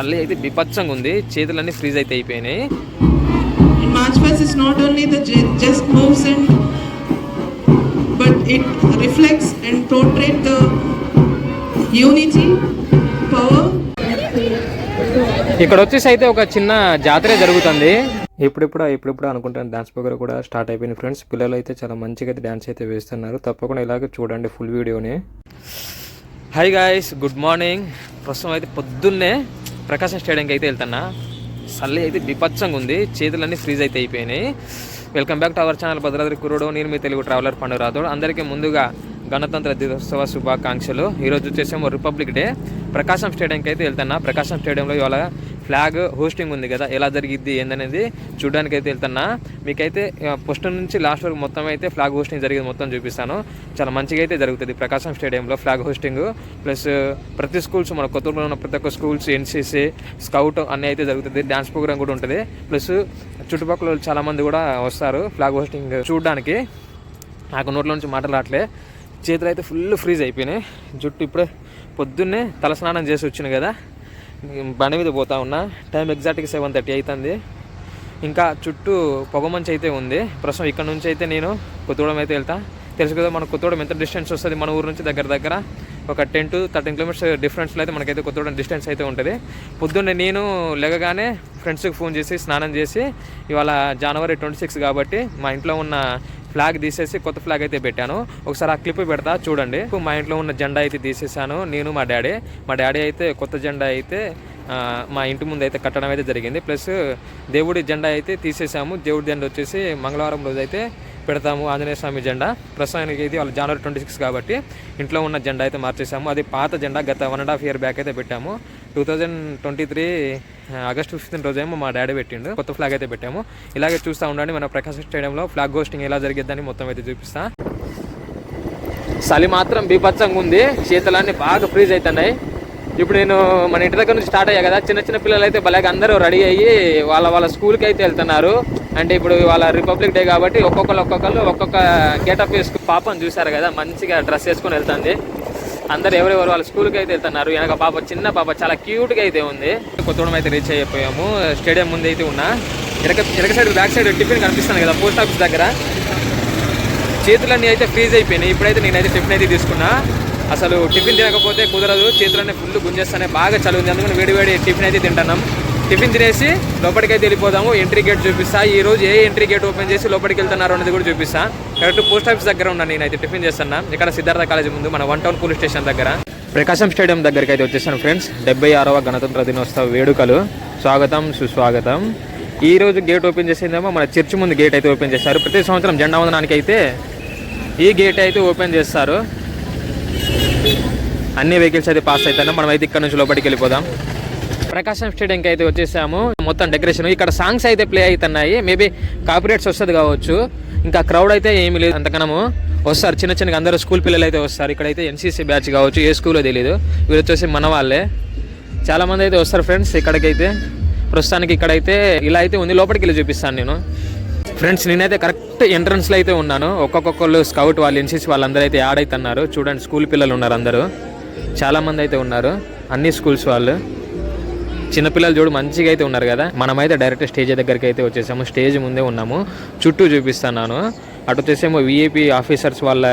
చలి అయితే బిపచ్చంగా ఉంది. చేతులన్నీ ఫ్రీజ్ అయితే అయిపోయినాయి. And portray the unity, power, ఇక్కడ వచ్చేసి అయితే ఒక చిన్న జాతర జరుగుతుంది. ఇప్పుడిప్పుడు ఇప్పుడిప్పుడు అనుకుంటాను డాన్స్ ప్రోగ్రామ్ కూడా స్టార్ట్ అయిపోయింది ఫ్రెండ్స్ పిల్లలు అయితే చాలా మంచిగా అయితే డాన్స్ అయితే వేస్తున్నారు. తప్పకుండా ఇలాగ చూడండి ఫుల్ వీడియోని హాయ్ గాయస్ గుడ్ మార్నింగ్ ప్రస్తుతం అయితే పొద్దున్నే ప్రకాశం స్టేడియంకి అయితే వెళ్తున్నా. చల్లి అయితే విపచ్చంగా ఉంది. చేతులన్నీ ఫ్రీజ్ అయితే అయిపోయినాయి. Welcome back to our channel Bhadradri కురుడు నేను మీ తెలుగు ట్రావెలర్ పండుగ రాథోడ్ అందరికీ ముందుగా గణతంత్ర దినోత్సవ శుభాకాంక్షలు. ఈరోజు వచ్చేసేమో రిపబ్లిక్ డే ప్రకాశం స్టేడియంకి అయితే వెళ్తున్నా. ప్రకాశం స్టేడియంలో ఇవాళ ఫ్లాగ్ హోస్టింగ్ ఉంది కదా. ఎలా జరిగిద్ది ఏందనేది చూడడానికి అయితే వెళ్తున్నా. మీకైతే ఫస్ట్ నుంచి లాస్ట్ వరకు మొత్తం అయితే ఫ్లాగ్ హోస్టింగ్ జరిగింది మొత్తం చూపిస్తాను. చాలా మంచిగా అయితే జరుగుతుంది ప్రకాశం స్టేడియంలో ఫ్లాగ్ హోస్టింగ్. ప్లస్ ప్రతి స్కూల్స్ మన కొత్తలో ఉన్న ప్రతి ఒక్క స్కూల్స్ ఎన్సీసీ స్కౌట్ అన్నీ అయితే జరుగుతుంది. డ్యాన్స్ ప్రోగ్రామ్ కూడా ఉంటుంది. ప్లస్ చుట్టుపక్కల చాలామంది కూడా వస్తారు ఫ్లాగ్ హోస్టింగ్ చూడడానికి. నాకు నోట్లో నుంచి మాటలు రావట్లే. చేతులు అయితే ఫుల్ ఫ్రీజ్ అయిపోయినాయి. జుట్టు ఇప్పుడే పొద్దున్నే తలస్నానం చేసి వచ్చిన కదా. బండి మీద పోతా ఉన్నా. టైం ఎగ్జాక్ట్గా సెవెన్ థర్టీ అవుతుంది ఇంకా చుట్టూ పొగమంచి అయితే ఉంది. ప్రస్తుతం ఇక్కడ నుంచి అయితే నేను కొత్తగూడెం అయితే వెళ్తా. తెలుసు కదా మన కొత్తగూడెం ఎంత డిస్టెన్స్ వస్తుంది? మన ఊరు నుంచి దగ్గర దగ్గర ఒక టెన్ టు థర్టీన్ కిలోమీటర్స్ డిఫరెన్స్లో అయితే మనకైతే కొత్తగూడెం డిస్టెన్స్ అయితే ఉంటుంది. పొద్దున్నే నేను లెగగానే ఫ్రెండ్స్కి ఫోన్ చేసి స్నానం చేసి ఇవాళ జనవరి ట్వంటీ సిక్స్ కాబట్టి మా ఇంట్లో ఉన్న ఫ్లాగ్ తీసేసి కొత్త ఫ్లాగ్ అయితే పెట్టాను. ఒకసారి ఆ క్లిప్ పెడతా చూడండి. మా ఇంట్లో ఉన్న జెండా అయితే తీసేసాను నేను మా డాడీ. మా డాడీ అయితే కొత్త జెండా అయితే మా ఇంటి ముందు అయితే కట్టడం అయితే జరిగింది. ప్లస్ దేవుడి జెండా అయితే తీసేసాము దేవుడి జెండా వచ్చేసి మంగళవారం రోజు అయితే పెడతాము. ఆంజనేయ స్వామి జెండా. ప్రస్తుతానికి ఇది వాళ్ళ జనవరి ట్వంటీ సిక్స్ కాబట్టి ఇంట్లో ఉన్న జెండా అయితే మార్చేసాము అది పాత జెండా గత one and half year back అయితే పెట్టాము. Two thousand twenty three August fifteen రోజు ఏమో మా డాడీ పెట్టిండు. కొత్త ఫ్లాగ్ అయితే పెట్టాము. ఇలాగే చూస్తూ ఉండండి మన ప్రకాశం స్టేడియంలో ఫ్లాగ్ హోస్టింగ్ ఎలా జరిగిద్దని మొత్తం అయితే చూపిస్తా. చలి మాత్రం బీభత్సంగా ఉంది. శీతలాన్ని బాగా ఫ్రీజ్ అవుతున్నాయి ఇప్పుడు నేను మన ఇంటి దగ్గర నుంచి స్టార్ట్ అయ్యా కదా చిన్న చిన్న పిల్లలు అయితే భలేగా అందరూ రెడీ అయ్యి వాళ్ళ వాళ్ళ స్కూల్కి అయితే వెళ్తున్నారు. అంటే ఇప్పుడు వాళ్ళ రిపబ్లిక్ డే కాబట్టి ఒక్కొక్కరు ఒక్కొక్కరు ఒక్కొక్క గేటప్ వేసుకుని పాపను చూసారు కదా మంచిగా డ్రెస్ వేసుకొని వెళ్తుంది. అందరు ఎవరెవరు వాళ్ళ స్కూల్కి అయితే వెళ్తున్నారు. వెనక పాప చిన్న పాప చాలా క్యూట్గా అయితే ఉంది. కొత్తగూడెం అయితే రీచ్ అయిపోయాము. స్టేడియం ముందు అయితే ఉన్నా. వెనక వెనక సైడ్ బ్యాక్ సైడ్ టిఫిన్ కనిపిస్తుంది కదా పోస్ట్ ఆఫీస్ దగ్గర. చేతులన్నీ అయితే ఫ్రీజ్ అయిపోయినాయి. ఇప్పుడైతే నేనైతే టిఫిన్ అయితే తీసుకున్నా. అసలు టిఫిన్ తినకపోతే కుదరదు. చేతులన్నీ ఫుల్ గుంజేస్తానే బాగా చలువుంది అందుకని వేడి వేడి టిఫిన్ అయితే తింటున్నాం. టిఫిన్ తినేసి లోపలికి వెళ్ళిపోదాము. ఎంట్రీ గేట్ చూపిస్తా. ఈ రోజు ఏ ఎంట్రీ గేట్ ఓపెన్ చేసి లోపలికి వెళ్తున్నారు అనేది కూడా చూపిస్తా. కరెక్ట్ పోస్ట్ ఆఫీస్ దగ్గర ఉన్నాను నేనైతే టిఫిన్ చేస్తున్నా. ఇక్కడ సిద్ధార్థ కాలేజీ ముందు మన వన్ టౌన్ పోలీస్ స్టేషన్ దగ్గర. ప్రకాశం స్టేడియం దగ్గరికి అయితే వచ్చేసాను ఫ్రెండ్స్ డెబ్బై ఆరవ గణతంత్ర దినోత్సవ వేడుకలు. స్వాగతం సుస్వాగతం. ఈ రోజు గేట్ ఓపెన్ చేసిందేమో మన చర్చి ముందు గేట్ అయితే ఓపెన్ చేశారు. ప్రతి సంవత్సరం జెండా వందనానికి అయితే ఈ గేట్ అయితే ఓపెన్ చేస్తారు. అన్ని వెహికల్స్ అయితే పాస్ అవుతాయి మనం అయితే ఇక్కడ నుంచి లోపలికి వెళ్ళిపోదాం. ప్రకాశం స్టేడియంకి అయితే వచ్చేసాము. మొత్తం డెకరేషన్. ఇక్కడ సాంగ్స్ అయితే ప్లే అవుతున్నాయి. మేబీ కాపీరేట్స్ వస్తుంది కావచ్చు. ఇంకా క్రౌడ్ అయితే ఏమీ లేదు అంతకనము. వస్తారు. చిన్న చిన్నగా అందరూ స్కూల్ పిల్లలు అయితే వస్తారు. ఇక్కడైతే ఎన్సీసీ బ్యాచ్ కావచ్చు ఏ స్కూల్లో తెలియదు వీళ్ళు వచ్చేసి మన వాళ్ళే. చాలా మంది అయితే వస్తారు ఫ్రెండ్స్ ఇక్కడికైతే. ప్రస్తుతానికి ఇక్కడైతే ఇలా అయితే ఉంది. లోపలికి వెళ్ళి చూపిస్తాను నేను. ఫ్రెండ్స్ నేనైతే కరెక్ట్ ఎంట్రన్స్లో అయితే ఉన్నాను. ఒక్కొక్కళ్ళు స్కౌట్ వాళ్ళు ఎన్సీసీ వాళ్ళందరూ అయితే యాడ్ అవుతున్నారు. చూడండి స్కూల్ పిల్లలు ఉన్నారు అందరూ. చాలామంది అయితే ఉన్నారు. అన్ని స్కూల్స్ వాళ్ళు. చిన్నపిల్లలు చూడు మంచిగా అయితే ఉన్నారు కదా. మనమైతే డైరెక్ట్ స్టేజ్ దగ్గరికి అయితే వచ్చేసాము. స్టేజ్ ముందే ఉన్నాము. చుట్టూ చూపిస్తున్నాను. అటు వచ్చేసేమో విఐపి ఆఫీసర్స్ వాళ్ళ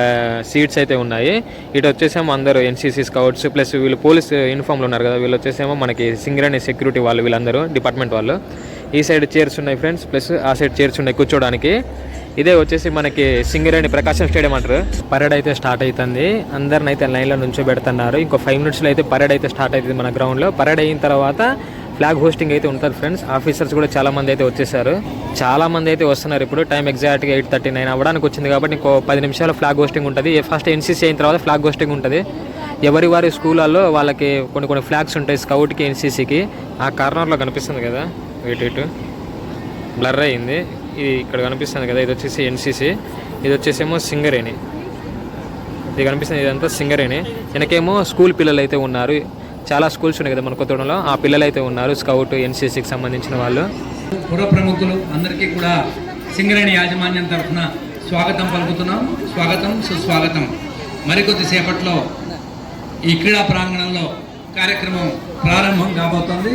సీట్స్ అయితే ఉన్నాయి. ఇటు వచ్చేసేమో అందరూ ఎన్సీసీ స్కౌట్స్ ప్లస్ వీళ్ళు పోలీస్ యూనిఫామ్లు ఉన్నారు కదా. వీళ్ళు వచ్చేసేమో మనకి సింగరేణి సెక్యూరిటీ వాళ్ళు వీళ్ళందరూ డిపార్ట్మెంట్ వాళ్ళు. ఈ సైడ్ చైర్స్ ఉన్నాయి ఫ్రెండ్స్. ప్లస్ ఆ సైడ్ చైర్స్ ఉన్నాయి కూర్చోడానికి. ఇదే వచ్చేసి మనకి సింగరేణి ప్రకాశం స్టేడియం అంటారు. పరేడ్ అయితే స్టార్ట్ అవుతుంది అందరిని అయితే లైన్లో నుంచో పెడుతున్నారు ఇంకో ఫైవ్ మినిట్స్లో అయితే పరేడ్ అయితే స్టార్ట్ అవుతుంది మన గ్రౌండ్లో. పరేడ్ అయిన తర్వాత ఫ్లాగ్ హోస్టింగ్ అయితే ఉంటుంది ఫ్రెండ్స్. ఆఫీసర్స్ కూడా చాలా మంది అయితే వచ్చేసారు. చాలా మంది అయితే వస్తున్నారు ఇప్పుడు. టైం ఎగ్జాక్ట్గా ఎయిట్ థర్టీ నైన్ అవ్వడానికి వచ్చింది కాబట్టి ఇంకో పది నిమిషాలు ఫ్లాగ్ హోస్టింగ్ ఉంటుంది. ఫస్ట్ ఎన్సీసీ అయిన తర్వాత ఫ్లాగ్ హోస్టింగ్ ఉంటుంది. ఎవరి వారి స్కూళ్ళల్లో వాళ్ళకి కొన్ని కొన్ని ఫ్లాగ్స్ ఉంటాయి స్కౌట్కి ఎన్సీసీకి. ఆ కార్నర్లో కనిపిస్తుంది కదా. ఇటు ఇటు. బ్లర్ అయింది. ఇది ఇక్కడ కనిపిస్తుంది కదా ఇది వచ్చేసి ఎన్సీసీ ఇది వచ్చేసేమో సింగరేణి. ఇది కనిపిస్తుంది ఇదంతా సింగరేణి. వెనకేమో స్కూల్ పిల్లలు అయితే ఉన్నారు. చాలా స్కూల్స్ ఉన్నాయి కదా మన కొత్తగూడెంలో. ఆ పిల్లలు అయితే ఉన్నారు స్కౌట్ ఎన్సీసీకి సంబంధించిన వాళ్ళు. పుర ప్రముఖులు అందరికీ కూడా సింగరేణి యాజమాన్యం తరఫున స్వాగతం పలుకుతున్నాం. స్వాగతం సుస్వాగతం. మరికొద్ది సేపట్లో ఈ క్రీడా ప్రాంగణంలో కార్యక్రమం ప్రారంభం కాబోతోంది.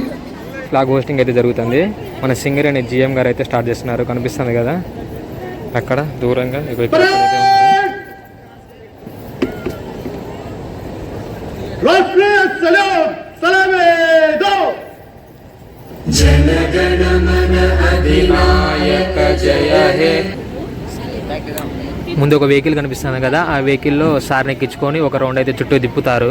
ఫ్లాగ్ హోస్టింగ్ అయితే జరుగుతుంది. మన సింగర్ అనే జిఎం గారు అయితే స్టార్ట్ చేస్తున్నారు. కనిపిస్తుంది కదా? అక్కడ దూరంగా ముందు ఒక వెహికల్ కనిపిస్తుంది కదా. ఆ వెహికల్లో సార్ని ఎక్కించుకొని ఒక రౌండ్ అయితే చుట్టూ తిప్పుతారు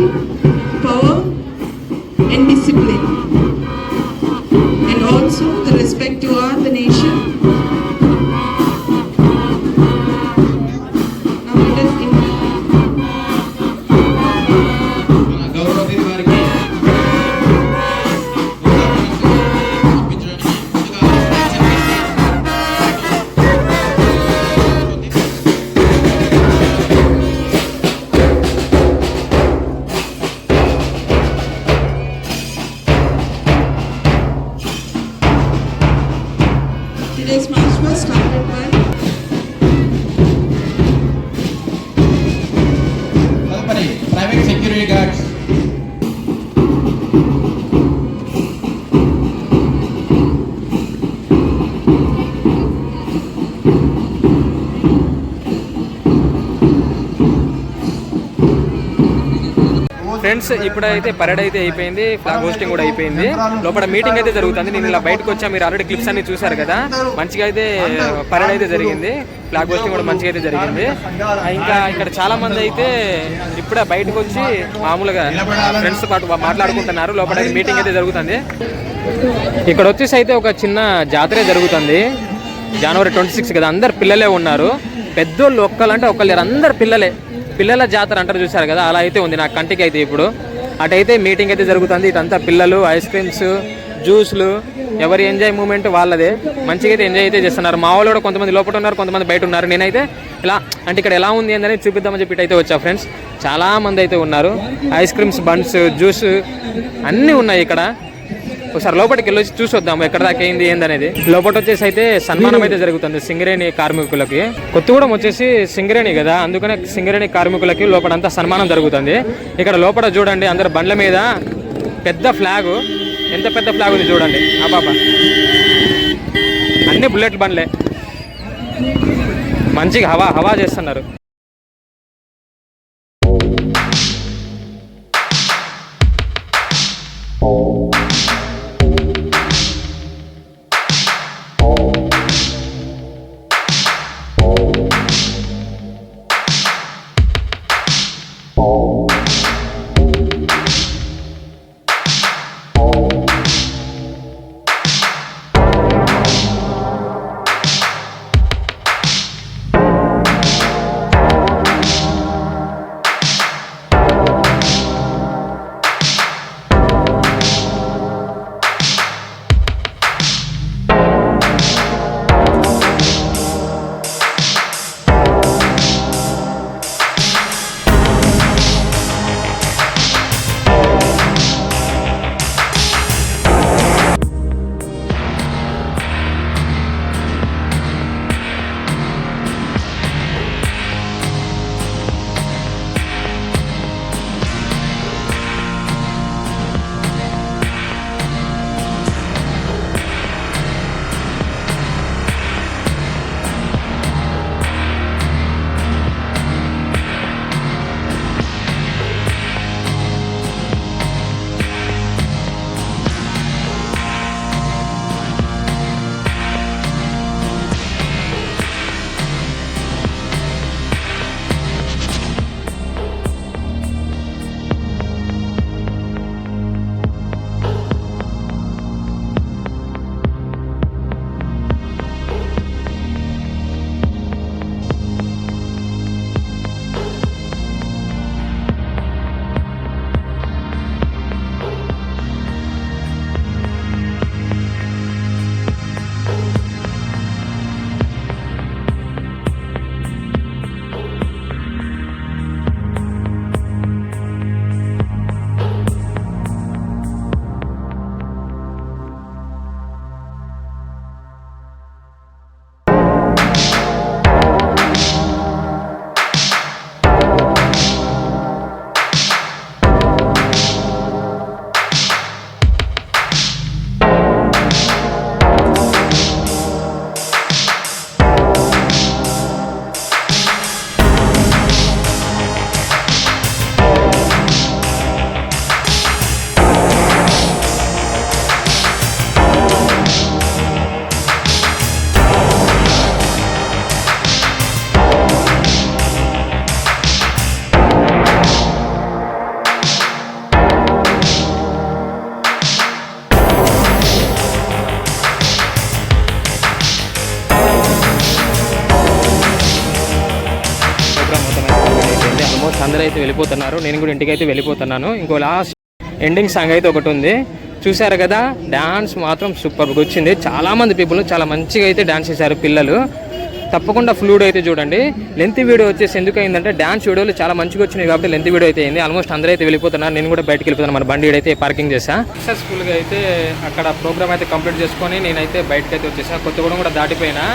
and discipline, was started by private security guards. Friends ఇప్పుడైతే పరేడ్ అయితే అయిపోయింది ఫ్లాగ్ హోస్టింగ్ కూడా అయిపోయింది. లోపల మీటింగ్ అయితే జరుగుతుంది. నేను ఇలా బయటకు వచ్చా మీరు ఆల్రెడీ క్లిప్స్ అన్ని చూసారు కదా. మంచిగా అయితే పరేడ్ అయితే జరిగింది. ఫ్లాగ్ హోస్టింగ్ కూడా మంచిగా అయితే జరిగింది. ఇంకా ఇక్కడ చాలా మంది అయితే ఇప్పుడే బయటకు వచ్చి మామూలుగా ఫ్రెండ్స్ పాటు మాట్లాడుకుంటున్నారు. లోపల మీటింగ్ అయితే జరుగుతుంది. ఇక్కడ వచ్చేసి అయితే ఒక చిన్న జాతర జరుగుతుంది. జనవరి ట్వంటీ సిక్స్ కదా అందరు పిల్లలే ఉన్నారు. పెద్దోళ్ళు ఒక్కలంటే అంటే లేరు అందరు పిల్లలే. పిల్లల జాతర అంటారు చూసారు కదా అలా అయితే ఉంది నా కంటికి అయితే ఇప్పుడు. అటైతే మీటింగ్ అయితే జరుగుతుంది ఇటంతా పిల్లలు ఐస్ క్రీమ్స్ జ్యూస్లు ఎవరి ఎంజాయ్ మూమెంట్ వాళ్ళదే. మంచిగా అయితే ఎంజాయ్ అయితే చేస్తున్నారు. మా వాళ్ళు కూడా కొంతమంది లోపల ఉన్నారు కొంతమంది బయట ఉన్నారు. నేనైతే ఇలా అంటే ఇక్కడ ఎలా ఉంది అని చూపిద్దామని చెప్పి అయితే వచ్చా ఫ్రెండ్స్. చాలా మంది అయితే ఉన్నారు. ఐస్ క్రీమ్స్ బన్స్ జ్యూస్ అన్నీ ఉన్నాయి ఇక్కడ. ఒకసారి లోపలికి వెళ్ళి చూసొద్దాం చూసి ఎక్కడ దాకా ఏంది ఏందనేది. లోపల వచ్చేసి అయితే సన్మానం అయితే జరుగుతుంది సింగరేణి కార్మికులకి. కొత్తగూడెం వచ్చేసి సింగరేణి కదా అందుకనే సింగరేణి కార్మికులకి లోపల అంతా సన్మానం జరుగుతుంది. ఇక్కడ లోపల చూడండి అందరు బండ్ల మీద పెద్ద ఫ్లాగ్. ఎంత పెద్ద ఫ్లాగ్ ఉంది చూడండి ఆ పాప. అన్ని బుల్లెట్ బండ్లే. మంచిగా హవా హవా చేస్తున్నారు. వెళ్ళిపోతున్నారు. నేను కూడా ఇంటికి అయితే వెళ్ళిపోతున్నాను. ఇంకో లాస్ట్ ఎండింగ్ సాంగ్ అయితే ఒకటి ఉంది. చూసారు కదా? డ్యాన్స్ మాత్రం సూపర్గా వచ్చింది. చాలామంది పీపుల్ చాలా మంచిగా అయితే డ్యాన్స్ చేశారు పిల్లలు. తప్పకుండా ఫ్లూడ్ అయితే చూడండి. లెంత్ వీడియో వచ్చేసి ఎందుకు అయిందంటే డ్యాన్స్ వీడియోలు చాలా మంచిగా వచ్చినాయి కాబట్టి లెంత్ వీడియో అయితే అయింది. ఆల్మోస్ట్ అందరూ అయితే వెళ్ళిపోతున్నారు. నేను కూడా బయటకు వెళ్ళిపోతున్నాను మన బండి అయితే పార్కింగ్ చేసా. సక్సెస్ఫుల్గా అయితే అక్కడ ప్రోగ్రామ్ అయితే కంప్లీట్ చేసుకొని నేనైతే బయటకు అయితే వచ్చేసా. కొత్తగూడెం కూడా దాటిపోయినా.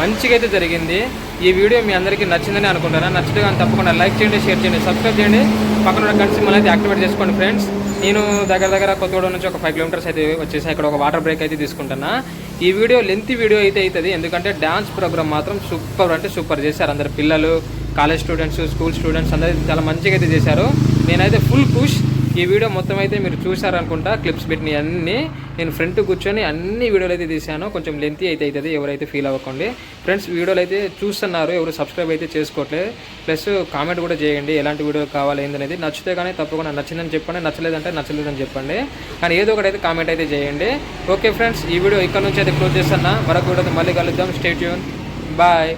మంచిగా అయితే జరిగింది. ఈ వీడియో మీ అందరికీ నచ్చిందని అనుకుంటున్నాను నచ్చితే కానీ తప్పకుండా లైక్ చేయండి షేర్ చేయండి సబ్స్క్రైబ్ చేయండి. పక్కన ఉన్న గంట సింబల్ అయితే యాక్టివేట్ చేసుకోండి ఫ్రెండ్స్. నేను దగ్గర దగ్గర కొత్తగూడ నుంచి ఒక ఫైవ్ కిలోమీటర్స్ అయితే వచ్చేసి ఇక్కడ ఒక వాటర్ బ్రేక్ అయితే తీసుకుంటున్నా. ఈ వీడియో లెంత్ వీడియో అయితే అవుతుంది. ఎందుకంటే డ్యాన్స్ ప్రోగ్రామ్ మాత్రం సూపర్ అంటే సూపర్ చేశారు అందరు పిల్లలు కాలేజ్ స్టూడెంట్స్ స్కూల్ స్టూడెంట్స్ అందరూ చాలా మంచిగా అయితే చేశారు. నేనైతే ఫుల్ పుష్ ఈ వీడియో మొత్తం అయితే మీరు చూసారనుకుంటా క్లిప్స్ పెట్టినవి అన్నీ. నేను ఫ్రంట్ కూర్చొని అన్ని వీడియోలు అయితే తీశాను. కొంచెం లెంతీ అయితే అవుతుంది ఎవరైతే ఫీల్ అవ్వకండి. ఫ్రెండ్స్ వీడియోలు అయితే చూస్తున్నారు ఎవరు సబ్స్క్రైబ్ అయితే చేసుకోవట్లేదు. ప్లస్ కామెంట్ కూడా చేయండి ఎలాంటి వీడియోలు కావాలి ఏందనేది. నచ్చితే కానీ తప్పకుండా నచ్చిందని చెప్పండి నచ్చలేదంటే నచ్చలేదని చెప్పండి. కానీ ఏదో ఒకటి అయితే కామెంట్ అయితే చేయండి. ఓకే ఫ్రెండ్స్ ఈ వీడియో ఇక్కడ నుంచి అయితే క్లోజ్ చేస్తున్నా. మరొక వీడియోతో మళ్ళీ కలుద్దాం. Stay tune bye